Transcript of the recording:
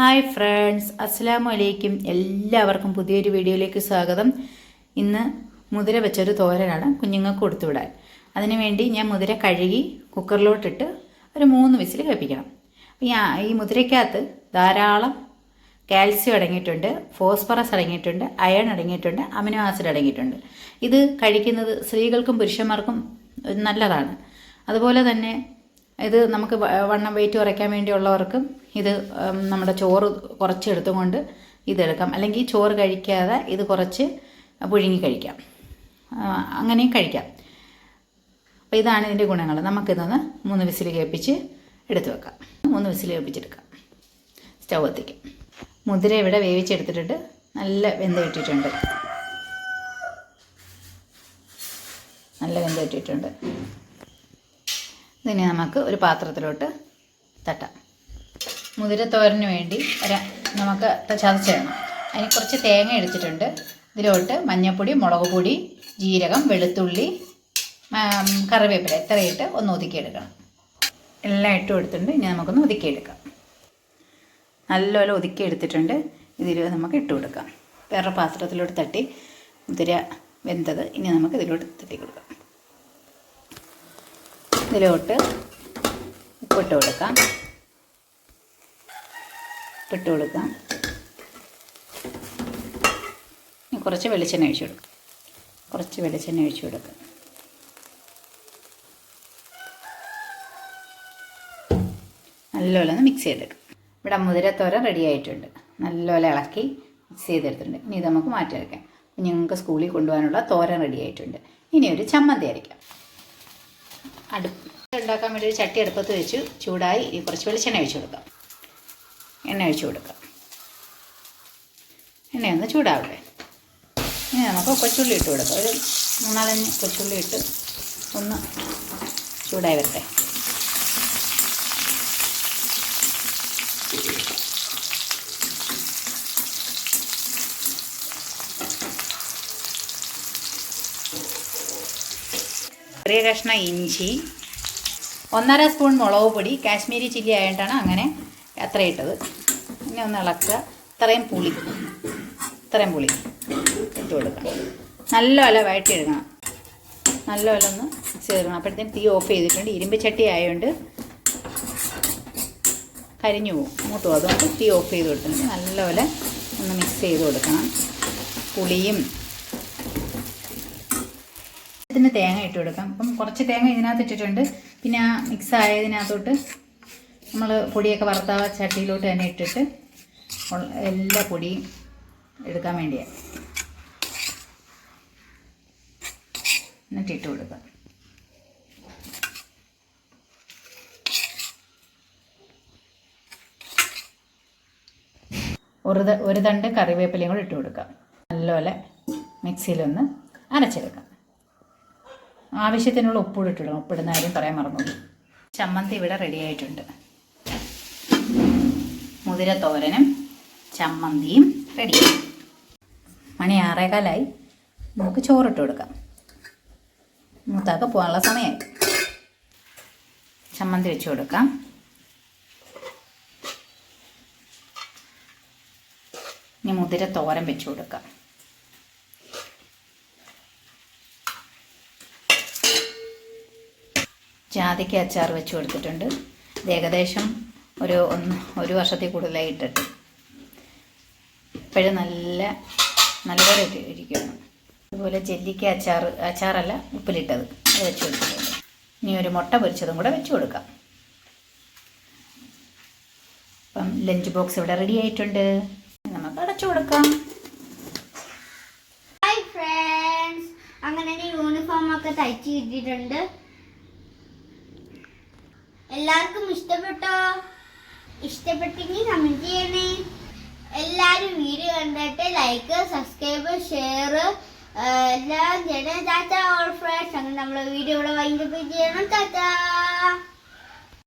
Hi friends അസ്സാം വലൈക്കും എല്ലാവർക്കും പുതിയൊരു വീഡിയോയിലേക്ക് സ്വാഗതം. ഇന്ന് മുതിര വെച്ചൊരു തോരനാണ് കുഞ്ഞുങ്ങൾക്ക് കൊടുത്തുവിടാൻ. അതിനുവേണ്ടി ഞാൻ മുതിര കഴുകി കുക്കറിലോട്ടിട്ട് ഒരു മൂന്ന് വിസിൽ കഴിപ്പിക്കണം. ഞാൻ ഈ മുതിരയ്ക്കകത്ത് ധാരാളം കാൽസ്യം അടങ്ങിയിട്ടുണ്ട് ഫോസ്ഫറസ് അടങ്ങിയിട്ടുണ്ട് അയൺ അടങ്ങിയിട്ടുണ്ട് അമിനോ ആസിഡ് അടങ്ങിയിട്ടുണ്ട്. ഇത് കഴിക്കുന്നത് സ്ത്രീകൾക്കും പുരുഷന്മാർക്കും നല്ലതാണ്. അതുപോലെ തന്നെ ഇത് നമുക്ക് വണ്ണം വെയിറ്റ് കുറയ്ക്കാൻ വേണ്ടിയുള്ളവർക്കും ഇത് നമ്മുടെ ചോറ് കുറച്ച് എടുത്തുകൊണ്ട് ഇതെടുക്കാം. അല്ലെങ്കിൽ ചോറ് കഴിക്കാതെ ഇത് കുറച്ച് പുഴുങ്ങി കഴിക്കാം. അങ്ങനെയും കഴിക്കാം. അപ്പോൾ ഇതാണ് ഇതിന്റെ ഗുണങ്ങൾ. നമുക്കിതൊന്ന് മൂന്ന് വിസിൽ കേൾപ്പിച്ച് എടുത്തു വെക്കാം. മൂന്ന് വിസിൽ കേൾപ്പിച്ചെടുക്കാം. സ്റ്റൗ എത്തിക്കും. മുതിര ഇവിടെ വേവിച്ചെടുത്തിട്ടുണ്ട്. നല്ല വെന്ത് ഇട്ടിട്ടുണ്ട് നല്ല വെന്ത് ഇട്ടിട്ടുണ്ട് ഇതിനെ നമുക്ക് ഒരു പാത്രത്തിലോട്ട് തട്ടാം. മുതിരത്തോരന് വേണ്ടി ഒരു നമുക്ക് ചതച്ചിടണം. അതിന് കുറച്ച് തേങ്ങ എടുത്തിട്ടുണ്ട്. ഇതിലോട്ട് മഞ്ഞൾപ്പൊടി മുളക് പൊടി ജീരകം വെളുത്തുള്ളി കറിവേപ്പില ഇത്രയിട്ട് ഒന്ന് ഒതുക്കിയെടുക്കണം. എല്ലാം ഇട്ടും എടുത്തിട്ടുണ്ട് ഇനി നമുക്കൊന്ന് ഒതുക്കിയെടുക്കാം. നല്ലപോലെ ഒതുക്കി എടുത്തിട്ടുണ്ട് ഇതിൽ നമുക്ക് ഇട്ട് കൊടുക്കാം. വേറെ പാത്രത്തിലോട്ട് തട്ടി മുതിര വെന്തത് ഇനി നമുക്ക് ഇതിലോട്ട് തട്ടി കൊടുക്കാം. ഇതിലോട്ട് ഉപ്പിട്ട് കൊടുക്കാം. ഉപ്പിട്ട് കൊടുക്കാം. കുറച്ച് വെളിച്ചെണ്ണ ഒഴിച്ചു കൊടുക്കാം. കുറച്ച് വെളിച്ചെണ്ണ ഒഴിച്ചു കൊടുക്കാം. നല്ലപോലെ മിക്സ് ചെയ്തെടുക്കാം. ഇവിടെ മുതിരത്തോര റെഡി ആയിട്ടുണ്ട്. നല്ലപോലെ ഇളക്കി മിക്സ് ചെയ്തെടുത്തിട്ടുണ്ട്. ഇനി ഇത് നമുക്ക് മാറ്റി വയ്ക്കാം കുഞ്ഞുങ്ങൾക്ക് സ്കൂളിൽ കൊണ്ടുപോകാനുള്ള തോരൻ റെഡി ആയിട്ടുണ്ട്. ഇനി ഒരു ചമ്മന്തി അരയ്ക്കാം. അടുപ്പ് ഉണ്ടാക്കാൻ വേണ്ടി ഒരു ചട്ടി അടുപ്പത്ത് വെച്ചു. ചൂടായി കുറച്ച് വെളിച്ചെണ്ണ ഒഴിച്ചു കൊടുക്കാം. എണ്ണ ഒഴിച്ചു കൊടുക്കാം. എണ്ണ ഒന്ന് ചൂടാവട്ടെ. ഇനി നമുക്ക് കൊച്ചുള്ളി ഇട്ട് കൊടുക്കാം. ഒരു മൂന്നാലഞ്ച് കൊച്ചുള്ളി ഇട്ട് ഒന്ന് ചൂടായി വരട്ടെ. ചെറിയ കഷ്ണം ഇഞ്ചി ഒന്നര സ്പൂൺ മുളക് പൊടി കാശ്മീരി ചില്ലി ആയിട്ടാണ് അങ്ങനെ അത്ര ഇട്ടത്. പിന്നെ ഒന്ന് ഇളക്കുക. ഇത്രയും പുളി. ഇത്രയും പുളി ഇട്ട് കൊടുക്കണം നല്ലപോലെ വഴറ്റിയെടുക്കണം. നല്ലപോലെ ഒന്ന് ചേർക്കണം. അപ്പോഴത്തേന് തീ ഓഫ് ചെയ്തിട്ടുണ്ട്. ഇരുമ്പ് ചട്ടി ആയതുകൊണ്ട് കരിഞ്ഞു പോകും. മൂത്തു പോകും. അതുകൊണ്ട് തീ ഓഫ് ചെയ്ത് കൊടുത്തിട്ടുണ്ട്. നല്ലപോലെ ഒന്ന് മിക്സ് ചെയ്ത് കൊടുക്കണം. പുളിയും ഇതിന് തേങ്ങ ഇട്ട് കൊടുക്കാം. അപ്പം കുറച്ച് തേങ്ങ ഇതിനകത്ത് ഇട്ടിട്ടുണ്ട്. പിന്നെ ആ മിക്സ് ആയതിനകത്തോട്ട് നമ്മൾ പൊടിയൊക്കെ വറുത്ത ചട്ടിയിലോട്ട് തന്നെ ഇട്ടിട്ട് എല്ലാ പൊടിയും എടുക്കാൻ വേണ്ടിയാണ് എന്നിട്ട് കൊടുക്കുക കൊടുക്കാം. ഒരു ഒരു തണ്ട് കറിവേപ്പിലയും കൂടെ ഇട്ട് കൊടുക്കാം. നല്ലപോലെ മിക്സിയിലൊന്ന് അരച്ചെടുക്കാം. ആവശ്യത്തിനുള്ള ഉപ്പ് കൂടി ഇട്ടിടണം ഉപ്പിടുന്ന കാര്യം പറയാൻ മറന്നു ചമ്മന്തി ഇവിടെ റെഡി ആയിട്ടുണ്ട്. മുതിര തോരനും ചമ്മന്തിയും റെഡി മണി ആറേകാലായി. നമുക്ക് ചോറിട്ട് കൊടുക്കാം. മൂത്താക്ക് പോകാനുള്ള സമയമായി ചമ്മന്തി വെച്ച് കൊടുക്കാം. ഇനി മുതിര തോരൻ വെച്ച് കൊടുക്കാം. ജാതിക്ക അച്ചാർ വെച്ച് കൊടുത്തിട്ടുണ്ട്. ഇത് ഏകദേശം ഒരു ഒന്ന് ഒരു വർഷത്തിൽ കൂടുതലായി ഇട്ടിട്ട് ഇപ്പോഴും നല്ല നല്ലപോലെ ഇരിക്കുന്നു അതുപോലെ ജെല്ലിക്ക അച്ചാർ അച്ചാറല്ല ഉപ്പിലിട്ടത്. അത് വെച്ച് കൊടുത്തിട്ടുണ്ട്. ഇനി ഒരു മുട്ട പൊരിച്ചതും കൂടെ വെച്ച് കൊടുക്കാം. അപ്പം ലഞ്ച് ബോക്സ് ഇവിടെ റെഡി ആയിട്ടുണ്ട്. നമുക്ക് അടച്ചു കൊടുക്കാം. അങ്ങനെ യൂണിഫോം ഒക്കെ തയ്ച്ച് കിട്ടിയിട്ടുണ്ട്. എല്ലാവർക്കും ഇഷ്ടപ്പെട്ടോ? ഇഷ്ടപ്പെട്ടെങ്കിൽ കമന്റ് ചെയ്യണേ. എല്ലാവരും വീഡിയോ കണ്ടിട്ട് ലൈക്ക് സബ്സ്ക്രൈബ് ഷെയർ എല്ലാം ചെയ്യണം. ചാച്ച ഓൾ ഫ്രണ്ട്സ് അങ്ങനെ നമ്മളെ വീഡിയോ ഇവിടെ വൈൻഡപ്പ് ചെയ്യണം ടാറ്റ